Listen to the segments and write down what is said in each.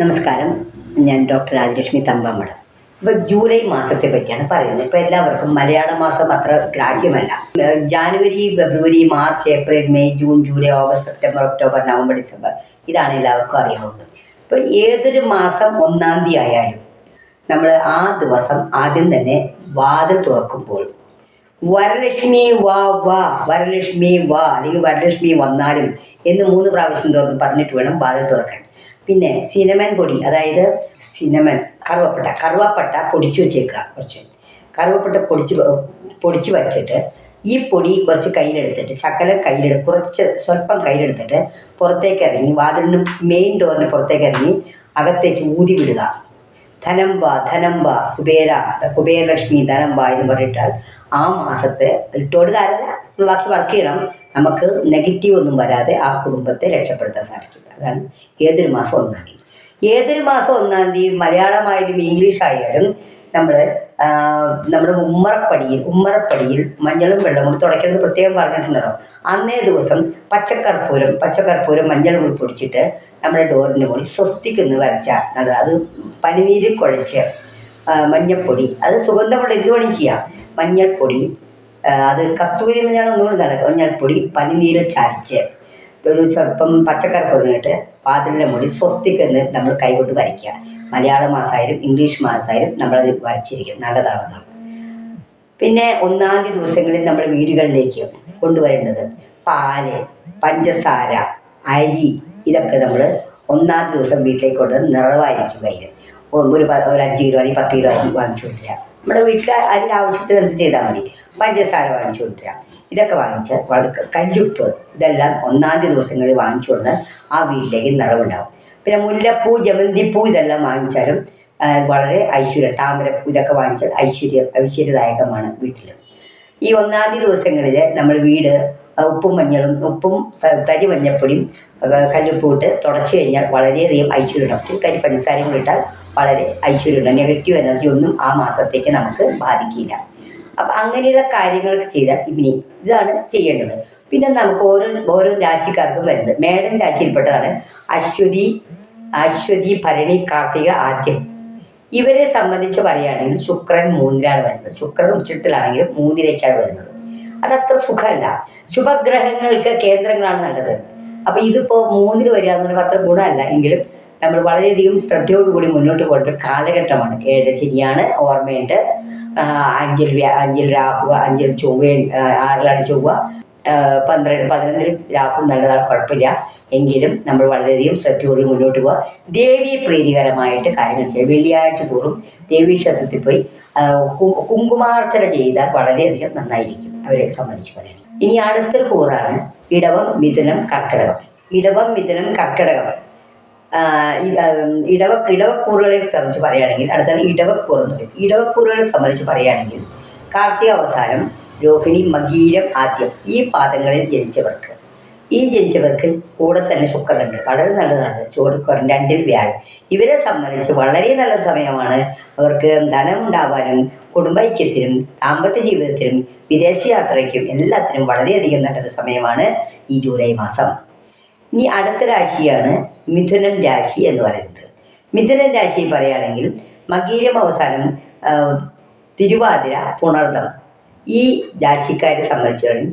നമസ്കാരം. ഞാൻ ഡോക്ടർ രാജലക്ഷ്മി തമ്പമ്മട് ഇപ്പോൾ ജൂലൈ മാസത്തെ പറ്റിയാണ് പറയുന്നത്. ഇപ്പോൾ എല്ലാവർക്കും മലയാള മാസം അത്ര ഗ്രാഹ്യമല്ല. January February March April May June July August September October November December ഇതാണ് എല്ലാവർക്കും അറിയാവുന്നത്. ഇപ്പോൾ ഏതൊരു മാസം ഒന്നാം തീയതി ആയാലും നമ്മൾ ആ ദിവസം ആദ്യം തന്നെ വാതിൽ തുറക്കുമ്പോൾ വരലക്ഷ്മി വാ വാ വരലക്ഷ്മി വാ അല്ലെങ്കിൽ വരലക്ഷ്മി വന്നാലും എന്ന് മൂന്ന് പ്രാവശ്യം തുറന്ന് പറഞ്ഞിട്ട് വേണം വാതിൽ തുറക്കാൻ. പിന്നെ സിനമൻ പൊടി അതായത് സിനമൻ കറുവപ്പട്ട കറുവപ്പട്ട പൊടിച്ചു വെച്ചേക്കുക കുറച്ച്. കറുവപ്പട്ട പൊടിച്ച് പൊടിച്ച് വച്ചിട്ട് ഈ പൊടി കുറച്ച് കയ്യിലെടുത്തിട്ട് ശകലം കയ്യിലെടുത്ത് കുറച്ച് സ്വല്പം കയ്യിലെടുത്തിട്ട് പുറത്തേക്ക് ഇറങ്ങി വാതിലിന് മെയിൻ ഡോറിന് പുറത്തേക്ക് ഇറങ്ങി അകത്തേക്ക് ഊതി വിടുക. ധനംബ ധനംബ കുബേര കുബേരലക്ഷ്മി ധനംബ എന്ന് പറഞ്ഞിട്ടാൽ ആ മാസത്തെ ഇട്ടോട് കാരണം ബാക്കി വർക്ക് ചെയ്യണം. നമുക്ക് നെഗറ്റീവ് ഒന്നും വരാതെ ആ കുടുംബത്തെ രക്ഷപ്പെടുത്താൻ സാധിക്കും അതാണ് ഏതൊരു മാസം ഒന്നാം തീയതി. ഏതൊരു മാസം ഒന്നാം തീയതി മലയാളമായാലും ഇംഗ്ലീഷ് ആയാലും നമ്മൾ നമ്മുടെ ഉമ്മറപ്പടിയിൽ ഉമ്മറപ്പടിയിൽ മഞ്ഞളും വെള്ളം കൂടി തുടയ്ക്കുന്നത് പ്രത്യേകം പറഞ്ഞിട്ടുണ്ടല്ലോ അന്നേ ദിവസം പച്ചക്കർപ്പൂരം പച്ചക്കർപ്പൂരം മഞ്ഞൾ കൂടി പൊടിച്ചിട്ട് നമ്മുടെ ഡോറിന് മുകളിൽ സ്വസ്തിക്ക് വരച്ചാൽ നല്ലത് അത് പനിനീര് കുഴച്ച് മഞ്ഞൾപ്പൊടി അത് സുഗന്ധമുള്ള എന്ത് ചെയ്യാം. മഞ്ഞൾപ്പൊടി അത് കസ്തൂരി മഞ്ഞാണ് ഒന്നുകൂടി നല്ലത് മഞ്ഞൾപ്പൊടി പനിനീര് ചാലിച്ച് ഒരു ചെറുപ്പം പച്ചക്കറി ഇട്ട് പാതിലിന്റെ മുടി സ്വസ്തിക്കെന്ന് നമ്മൾ കൈകൊണ്ട് വരയ്ക്കുക. മലയാള മാസമായാലും ഇംഗ്ലീഷ് മാസമായാലും നമ്മളത് വരച്ചിരിക്കും. നല്ലതാണെന്നാണ് പിന്നെ ഒന്നാം തീയതി ദിവസങ്ങളിൽ നമ്മൾ വീടുകളിലേക്ക് കൊണ്ടുവരേണ്ടത് പാൽ പഞ്ചസാര അരി ഇതൊക്കെ നമ്മൾ ഒന്നാം ദിവസം വീട്ടിലേക്ക് കൊണ്ടുവന്ന് നിറവായിരിക്കും കയ്യിൽ ഒരു ഒരു അഞ്ച് കിലോ അല്ലെങ്കിൽ പത്ത് കിലോ അരി വാങ്ങിച്ചു കൊണ്ടുവരിക നമ്മുടെ വീട്ടിൽ അതിന്റെ ആവശ്യത്തിനനുസരിച്ച് ചെയ്താൽ മതി. പഞ്ചസാര വാങ്ങിച്ചു കൊണ്ടുവരിക ഇതൊക്കെ വാങ്ങിച്ച് വഴുക്ക് കല്ലുപ്പ് ഇതെല്ലാം ഒന്നാം ദിവസങ്ങളിൽ വാങ്ങിച്ചു കൊണ്ട് ആ വീട്ടിലേക്ക് നിറവുണ്ടാവും. പിന്നെ മുല്ലപ്പൂ ജമന്തിപ്പൂ ഇതെല്ലാം വാങ്ങിച്ചാലും വളരെ ഐശ്വര്യം താമരപ്പൂ ഇതൊക്കെ വാങ്ങിച്ചാൽ ഐശ്വര്യം ഐശ്വര്യദായകമാണ് വീട്ടിൽ ഈ ഒന്നാം തീയതി ദിവസങ്ങളിൽ നമ്മൾ വീട് ഉപ്പും മഞ്ഞളും ഉപ്പും തരി മഞ്ഞപ്പൊടിയും കല്ലുപ്പൂട്ട് തുടച്ചു കഴിഞ്ഞാൽ വളരെയധികം ഐശ്വര്യം ഉണ്ടാവും ഇത്തിരി തരി പഞ്ചസാരയും കൂടി ഇട്ടാൽ വളരെ ഐശ്വര്യം ഉണ്ടാവും നെഗറ്റീവ് എനർജി ഒന്നും ആ മാസത്തേക്ക് നമുക്ക് ബാധിക്കില്ല. അപ്പം അങ്ങനെയുള്ള കാര്യങ്ങളൊക്കെ ചെയ്താൽ ഇനി ഇതാണ് ചെയ്യേണ്ടത്. പിന്നെ നമുക്ക് ഓരോ ഓരോ രാശിക്കാർക്കും വരുന്നത്. മേടൻ രാശിയിൽപ്പെട്ടതാണ് അശ്വതി അശ്വതി ഭരണി കാർത്തിക ആദ്യം. ഇവരെ സംബന്ധിച്ച് പറയുകയാണെങ്കിൽ ശുക്രൻ മൂന്നിലാണ് വരുന്നത്. ശുക്രൻ ഉച്ചത്തിലാണെങ്കിലും മൂന്നിലേക്കാണ് വരുന്നത്. അതത്ര സുഖമല്ല ശുഭഗ്രഹങ്ങൾക്ക് കേന്ദ്രങ്ങളാണ് നല്ലത്. അപ്പോൾ ഇതിപ്പോ മൂന്നിൽ വരിക എന്നുള്ളത് അത്ര ഗുണമല്ല. എങ്കിലും നമ്മൾ വളരെയധികം ശ്രദ്ധയോടുകൂടി മുന്നോട്ട് പോകേണ്ട ഒരു കാലഘട്ടമാണ്. ഏഴ് ശനിയാണ് ഓർമ്മയുണ്ട്. അഞ്ചിൽ അഞ്ചിൽ രാഹു അഞ്ചിൽ ചൊവ്വ ആറിലാണ് ചൊവ്വ. പന്ത്രണ്ട് പതിനൊന്നിലും രാഹു നല്ലതാണ് കുഴപ്പമില്ല. എങ്കിലും നമ്മൾ വളരെയധികം ശ്രദ്ധയോടെ മുന്നോട്ട് പോവുക ദേവി പ്രീതികരമായിട്ട് കാര്യങ്ങൾ ചെയ്യുക വെള്ളിയാഴ്ച തോറും ദേവി ക്ഷേത്രത്തിൽ പോയി കുങ്കുമാർച്ചന ചെയ്താൽ വളരെയധികം നന്നായിരിക്കും. അവരെ സംബന്ധിച്ച് പറയുന്നത് ഇനി അടുത്തൊരു കൂറാണ് ഇടവം മിഥുനം കർക്കിടകം. ഇടവം മിഥുനം കർക്കിടകം. ഇടവ ഇടവക്കൂറുകളെ സംബന്ധിച്ച് പറയുകയാണെങ്കിൽ അടുത്താണ് ഇടവക്കൂറ് എന്ന് പറയും ഇടവക്കൂറുകളെ സംബന്ധിച്ച് പറയുകയാണെങ്കിൽ കാർത്തിക അവസാനം രോഹിണി മകീരം ആദ്യം ഈ പാദങ്ങളിൽ ജനിച്ചവർക്ക്. ഈ ജനിച്ചവർക്ക് കൂടെ തന്നെ ശുക്രനുണ്ട്. വളരെ നല്ലതാണ്. ശുക്രൻ രണ്ടിൽ വ്യാഴം. ഇവരെ സംബന്ധിച്ച് വളരെ നല്ല സമയമാണ് അവർക്ക് ധനം ഉണ്ടാവാനും കുടുംബൈക്യത്തിനും ദാമ്പത്യ ജീവിതത്തിനും വിദേശ യാത്രയ്ക്കും എല്ലാത്തിനും വളരെയധികം നല്ലൊരു സമയമാണ് ഈ ജൂലൈ മാസം. ഇനി അടുത്ത രാശിയാണ് മിഥുനം രാശി എന്ന് പറയുന്നത്. മിഥുനം രാശി പറയുകയാണെങ്കിൽ മകീരം അവസാനം തിരുവാതിര പുണർദം ഈ രാശിക്കാരെ സംബന്ധിച്ചിടത്തോളം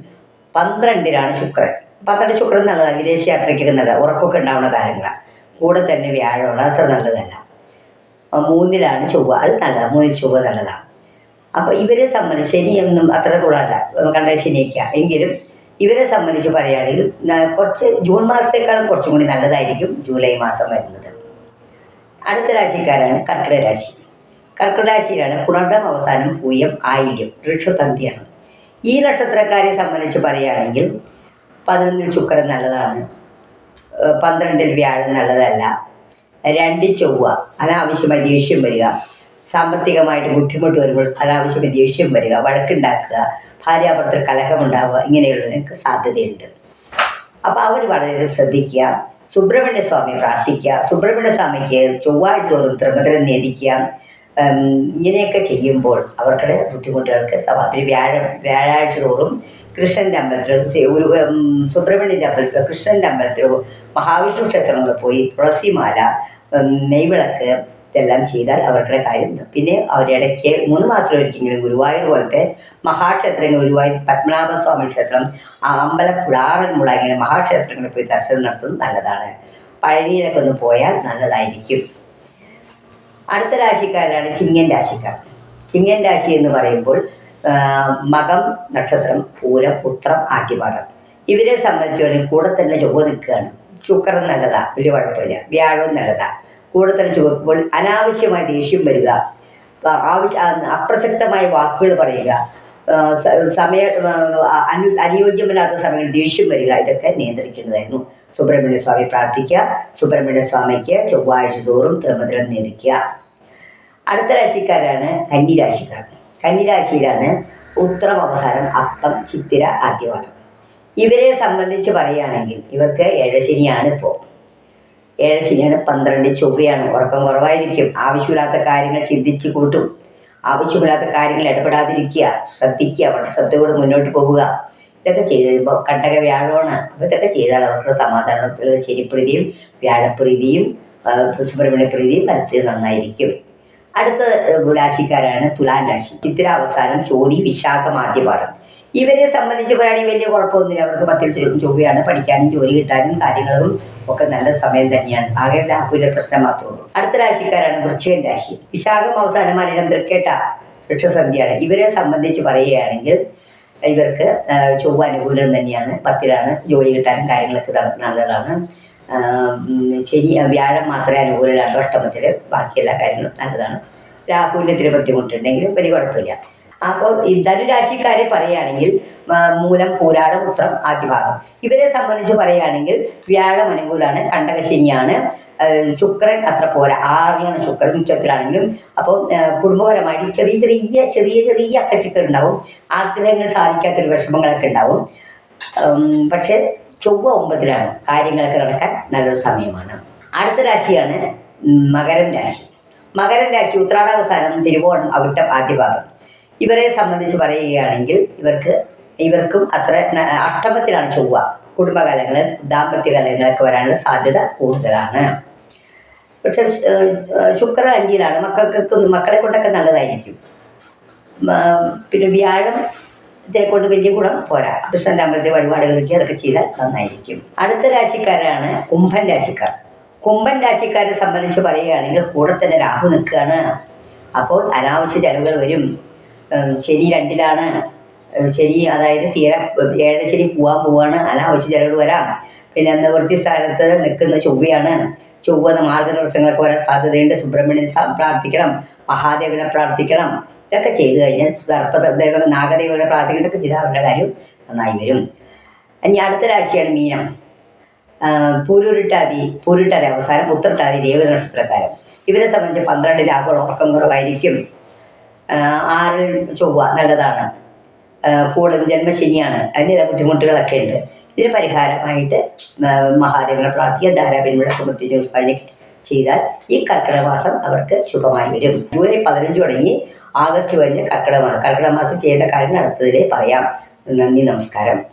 പന്ത്രണ്ടിനാണ് ശുക്രൻ. പന്ത്രണ്ട് ശുക്രൻ നല്ലതാണ്. വിദേശ യാത്രയ്ക്കൊക്കെ നല്ലതാണ് ഉറക്കമൊക്കെ ഉണ്ടാവുന്ന കാര്യങ്ങളാണ് കൂടെ തന്നെ വ്യാഴമാണ്. അത്ര നല്ലതല്ല. മൂന്നിലാണ് ചൊവ്വ. അത് നല്ലതാണ് മൂന്നിൽ ചൊവ്വ നല്ലതാണ് അപ്പോൾ ഇവരെ സംബന്ധിച്ച് ശനിയൊന്നും അത്ര ഗുണമല്ല കണ്ട ശനിയൊക്കെയാണ് എങ്കിലും ഇവരെ സംബന്ധിച്ച് പറയുകയാണെങ്കിൽ കുറച്ച് ജൂൺ മാസത്തേക്കാളും കുറച്ചും കൂടി നല്ലതായിരിക്കും ജൂലൈ മാസം വരുന്നത്. അടുത്ത രാശിക്കാരാണ് കർക്കിടക രാശി. കർക്കിടക രാശിയിലാണ് പുണർദം അവസാനം പൂയം ആയില്യം വൃക്ഷസന്ധിയാണ്. ഈ നക്ഷത്രക്കാരെ സംബന്ധിച്ച് പറയുകയാണെങ്കിൽ പതിനൊന്നിൽ ശുക്രൻ നല്ലതാണ് പന്ത്രണ്ടിൽ വ്യാഴം നല്ലതല്ല രണ്ടിൽ ചൊവ്വ അനാവശ്യമായി ദേഷ്യം വരിക സാമ്പത്തികമായിട്ട് ബുദ്ധിമുട്ട് വരുമ്പോൾ അനാവശ്യമായി ദേഷ്യം വരിക വഴക്കുണ്ടാക്കുക ഭാര്യാഭർത്തൃ കലഹമുണ്ടാവുക ഇങ്ങനെയുള്ളതിനൊക്കെ സാധ്യതയുണ്ട്. അപ്പോൾ അവർ വളരെ ശ്രദ്ധിക്കുക സുബ്രഹ്മണ്യ സ്വാമി പ്രാർത്ഥിക്കുക സുബ്രഹ്മണ്യ സ്വാമിക്ക് ചൊവ്വാഴ്ച തോറും ത്രിമധുരം നേദിക്കുക ഇങ്ങനെയൊക്കെ ചെയ്യുമ്പോൾ അവരുടെ ബുദ്ധിമുട്ടുകൾക്ക് പിന്നെ വ്യാഴ വ്യാഴാഴ്ച തോറും കൃഷ്ണന്റെ അമ്പലത്തിലും ഒരു സുബ്രഹ്മണ്യന്റെ അമ്പലത്തിലോ കൃഷ്ണന്റെ അമ്പലത്തിലോ മഹാവിഷ്ണു ക്ഷേത്രങ്ങളിൽ പോയി തുളസിമാല നെയ്വിളക്ക് ഇതെല്ലാം ചെയ്താൽ അവരുടെ കാര്യം പിന്നെ അവരിടയ്ക്ക് മൂന്ന് മാസത്തിലൊരിക്കലെങ്കിലും ഗുരുവായൂർ പോലത്തെ മഹാക്ഷേത്രങ്ങൾ ഗുരുവായൂർ പത്മനാഭസ്വാമി ക്ഷേത്രം അമ്പലപ്പുഴ ആറന്മുള ഇങ്ങനെ മഹാക്ഷേത്രങ്ങളിൽ പോയി ദർശനം നടത്തുന്നത് നല്ലതാണ്. പഴനിയിലൊക്കെ ഒന്ന് പോയാൽ നല്ലതായിരിക്കും. അടുത്ത രാശിക്കാരാണ് ചിങ്ങൻ രാശിക്കാർ. ചിങ്ങൻ രാശി എന്ന് പറയുമ്പോൾ മകം നക്ഷത്രം പൂരം ഉത്രം ആദ്യപാദം ഇവരെ സംബന്ധിച്ചിടത്തോളം കൂടെ തന്നെ ചുവ നിൽക്കുകയാണ്. ശുക്രൻ നല്ലതാ വലിയ കുഴപ്പമില്ല. വ്യാഴവും നല്ലതാ. കൂടെ തന്നെ ചുവക്കുമ്പോൾ അനാവശ്യമായ ദേഷ്യം വരിക. ആവശ്യ അപ്രസക്തമായ വാക്കുകൾ പറയുക. സമയ അനു അനുയോജ്യമല്ലാത്ത സമയങ്ങളിൽ ദേഷ്യം വരിക ഇതൊക്കെ നിയന്ത്രിക്കേണ്ടതായിരുന്നു. സുബ്രഹ്മണ്യ സ്വാമി പ്രാർത്ഥിക്കുക സുബ്രഹ്മണ്യ സ്വാമിക്ക് ചൊവ്വാഴ്ച തോറും ത്രിമദ്രം നേദിക്കുക അടുത്ത രാശിക്കാരാണ് കന്നിരാശിക്കാർ. കന്നിരാശിയിലാണ് ഉത്തരം അവസാനം അത്തം ചിത്തിര ആദ്യവാദം ഇവരെ സംബന്ധിച്ച് പറയുകയാണെങ്കിൽ ഇവർക്ക് ഏഴശനിയാണ് ഇപ്പോൾ ഏഴശനിയാണ് പന്ത്രണ്ട് ചൊവ്വയാണ്. ഉറക്കം കുറവായിരിക്കും. ആവശ്യമില്ലാത്ത കാര്യങ്ങൾ ചിന്തിച്ച് കൂട്ടും. ആവശ്യമില്ലാത്ത കാര്യങ്ങൾ ഇടപെടാതിരിക്കുക ശ്രദ്ധിക്കുക വളരെ ശ്രദ്ധയോട് മുന്നോട്ട് പോവുക ഇതൊക്കെ ചെയ്ത് കഴിയുമ്പോൾ കണ്ടക വ്യാഴമാണ്. അപ്പോൾ ഇതൊക്കെ ചെയ്താൽ അവർക്ക് സമാധാനത്തിൽ ശരിപ്രീതിയും വ്യാഴപ്രീതിയും സുബ്രഹ്മണ്യ പ്രീതിയും നടത്തിയത് നന്നായിരിക്കും. അടുത്ത രാശിക്കാരാണ് തുലാൻ രാശി. ചിത്തിര അവസാനം ചോതി വിശാഖം ആദ്യപാദം. ഇവരെ സംബന്ധിച്ച് പറയുകയാണെങ്കിൽ വലിയ കുഴപ്പമൊന്നുമില്ല. അവർക്ക് പത്തിൽ ചൊവ്വയാണ് പഠിക്കാനും ജോലി കിട്ടാനും കാര്യങ്ങളും ഒക്കെ നല്ല സമയം തന്നെയാണ്. ആകെ രാഹുവിന്റെ പ്രശ്നം മാത്രമേ ഉള്ളൂ. അടുത്ത രാശിക്കാരാണ് വൃശ്ചികൻ രാശി. വിശാഖം അവസാനം മലയാളം തൃക്കേട്ട വൃക്ഷസന്ധിയാണ്. ഇവരെ സംബന്ധിച്ച് പറയുകയാണെങ്കിൽ ഇവർക്ക് ചൊവ്വ അനുകൂലം തന്നെയാണ്. പത്തിലാണ് ജോലി കിട്ടാനും കാര്യങ്ങളൊക്കെ നല്ലതാണ്. ശനി വ്യാഴം മാത്രമേ അനുകൂലമാണ് അഷ്ടമത്തിൽ ബാക്കി എല്ലാ കാര്യങ്ങളും നല്ലതാണ്. രാഹുവിന് ഇത്തിരി ബുദ്ധിമുട്ടുണ്ടെങ്കിലും വലിയ കുഴപ്പമില്ല. അപ്പോൾ ധനുരാശിക്കാരെ പറയുകയാണെങ്കിൽ മൂലം പൂരാടം ഉത്രം ആദ്യഭാഗം. ഇവരെ സംബന്ധിച്ച് പറയുകയാണെങ്കിൽ വ്യാഴം അനുകൂലമാണ് കണ്ടകശനിയാണ് ശുക്രൻ അത്ര പോരാ ആറിലാണ് ശുക്രൻ ഉച്ചത്തിലാണെങ്കിലും. അപ്പോൾ കുടുംബപരമായിട്ട് ചെറിയ ചെറിയ ചെറിയ ചെറിയ അക്കച്ചക്കൾ ഉണ്ടാവും ആഗ്രഹങ്ങൾ സാധിക്കാത്തൊരു വിഷമങ്ങളൊക്കെ ഉണ്ടാവും. പക്ഷേ ചൊവ്വ ഒമ്പതിലാണ് കാര്യങ്ങളൊക്കെ നടക്കാൻ നല്ലൊരു സമയമാണ്. അടുത്ത രാശിയാണ് മകരം രാശി. മകരം രാശി ഉത്രാടാവസാനം തിരുവോണം അവിട്ടം ആദ്യഭാഗം. ഇവരെ സംബന്ധിച്ച് പറയുകയാണെങ്കിൽ ഇവർക്ക് ഇവർക്കും അത്ര അഷ്ടമത്തിലാണ് ചൊവ്വ. കുടുംബകാലങ്ങൾ ദാമ്പത്യ കാലങ്ങളൊക്കെ വരാനുള്ള സാധ്യത കൂടുതലാണ്. പക്ഷെ ശുക്രൻ അഞ്ചിലാണ്. മക്കൾക്ക് മക്കളെ കൊണ്ടൊക്കെ നല്ലതായിരിക്കും. പിന്നെ വ്യാഴം ഇതിനെ കൊണ്ട് വലിയ ഗുണം പോരാ. കൃഷ്ണന്റെ ദാമ്പത്യ വഴിപാടുകളൊക്കെ അതൊക്കെ ചെയ്താൽ നന്നായിരിക്കും. അടുത്ത രാശിക്കാരാണ് കുംഭൻ രാശിക്കാർ. കുംഭൻ രാശിക്കാരെ സംബന്ധിച്ച് പറയുകയാണെങ്കിൽ കൂടെ തന്നെ രാഹു നിൽക്കുകയാണ്. അപ്പോൾ അനാവശ്യ ചെലവുകൾ വരും. ശനി രണ്ടിലാണ്. ശരി അതായത് തീരെ ശനി പോവാൻ പോവാണ്. അനാവശ്യ ചിലവ് വരാം. പിന്നെ നിവൃത്തി സ്ഥാനത്ത് നിൽക്കുന്ന ചൊവ്വയാണ്. ചൊവ്വ മാർഗദർശനങ്ങളൊക്കെ വരാൻ സാധ്യതയുണ്ട്. സുബ്രഹ്മണ്യൻ പ്രാർത്ഥിക്കണം. മഹാദേവനെ പ്രാർത്ഥിക്കണം. ഇതൊക്കെ ചെയ്തു കഴിഞ്ഞാൽ സർപ്പദൈവ നാഗദൈവങ്ങളെ പ്രാർത്ഥിക്കണം. ഇതൊക്കെ ചെയ്താൽ അവരുടെ കാര്യം നന്നായി വരും. ഇനി അടുത്ത രാശിയാണ് മീനം. പൂരുരുട്ടാതി പൂരുട്ടാതി അവസാനം ഉത്തരട്ടാതി ദേവ നക്ഷത്രക്കാരൻ ഇവരെ സംബന്ധിച്ച് പന്ത്രണ്ട് ലാഭം ഉറക്കം കുറവായിരിക്കും. ആറിൽ ചൊവ്വ നല്ലതാണ്. കൂടുതൽ കൂടെ ജന്മശനിയാണ്. അതിന്റെ ബുദ്ധിമുട്ടുകളൊക്കെ ഉണ്ട്. ഇതിന് പരിഹാരമായിട്ട് മഹാദേവനെ പ്രാർത്ഥിക്കുക ധാരാപിൻവിളക്ക് മൃത്യു അതിനൊക്കെ ചെയ്താൽ ഈ കർക്കിടമാസം അവർക്ക് ശുഭമായി വരും. ജൂലൈ പതിനഞ്ച് തുടങ്ങി ആഗസ്റ്റ് കഴിഞ്ഞ് കർക്കിടക കർക്കിടമാസം ചെയ്യേണ്ട കാര്യം അടുത്തതിലേ പറയാം. നന്ദി നമസ്കാരം.